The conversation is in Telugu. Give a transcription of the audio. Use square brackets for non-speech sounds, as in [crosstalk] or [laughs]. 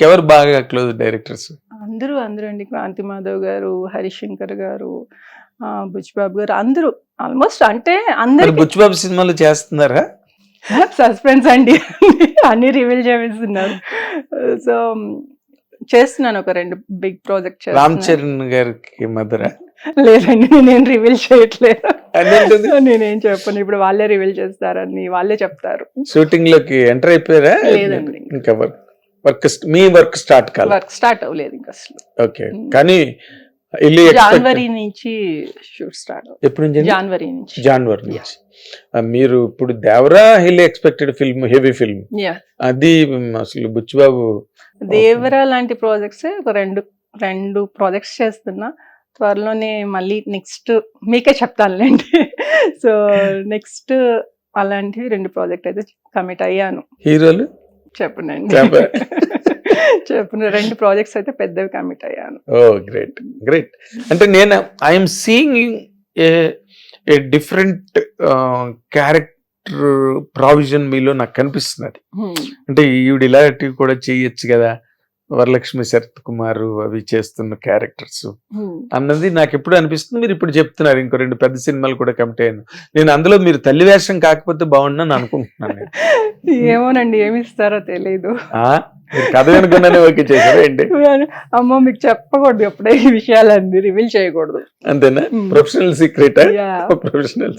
ఇంకెవరు బాగా క్లోజ్ డైరెక్టర్స్? అందరూ అందరూ అండి. క్రాంతి మాధవ్ గారు హరిశంకర్ గారు బుచ్చిబాబు గారు అందరూ. ఆల్మోస్ట్ అంటే మరి అందరికి బుచ్చిబాబు సినిమాలు చేస్తున్నారా? [laughs] సస్పెన్స్ అండి. అన్ని రివీల్ చేస్తున్నారు సో చేస్తున్నాను ఒక రెండు బిగ్ ప్రాజెక్ట్ రామ్ చరణ్ గారికి మధుర లేదండి నేను రివీల్ చేయట్లేదు? నేనేం చెప్పను. ఇప్పుడు వాళ్ళే రివీల్ చేస్తారని వాళ్ళే చెప్తారు. షూటింగ్లోకి ఎంటర్ అయిపోయారా? లేదండి. ఇంకా వర్క్ మీ వర్క్ స్టార్ట్ కాదు వర్క్ స్టార్ట్ అవ్వలేదు ఇంకా అసలు. ఓకే. కానీ ఇల్లు జనవరి నుంచి షూట్ స్టార్ట్ ఎప్పుడు నుంచి జనవరి నుంచి. జనవరి నుంచి. మీరు ఇప్పుడు Devara hill expected film heavy film యా అది అసలు బుచ్చిబాబు దేవరా లాంటి ప్రాజెక్ట్స్ ఒక రెండు రెండు ప్రాజెక్ట్స్ చేస్తున్నా. త్వరలోనే మళ్ళీ నెక్స్ట్ మీకే చెప్తానులేండి. [laughs] సో నెక్స్ట్ అలాంటివి రెండు ప్రాజెక్ట్ అయితే కమిట్ అయ్యాను. హీరోలు? చెప్పనండి. చెప్ప. [laughs] చెప్పను. రెండు ప్రాజెక్ట్స్ అయితే పెద్దవి కమిట్ అయ్యాను. ఓ గ్రేట్ గ్రేట్ అంటే నేను I'm seeing a different character provision మీలో నాకు కనిపిస్తున్నది. Hmm. అంటే ఈవిడ ఇలాంటివి కూడా చేయొచ్చు కదా. వరలక్ష్మి శరత్ కుమార్ అవి చేస్తున్న క్యారెక్టర్స్. అన్నది నాకు ఎప్పుడు అనిపిస్తుంది మీరు ఇప్పుడు చెప్తున్నారు ఇంకో రెండు పెద్ద సినిమాలు కూడా కమిట్ అయ్యాను నేను అందులో మీరు తల్లి వేషం కాకపోతే బాగుండని అనుకుంటున్నాను నేను. [laughs] ఏమోనండి ఏమి ఇస్తారో? మీరు కథ ఓకే చేశారా ఏంటి [laughs] అమ్మో మీకు చెప్పకూడదు ఎప్పుడే ఈ విషయాలన్నీ రివీల్ చేయకూడదు అంతేనా. Professional secret. ప్రొఫెషనల్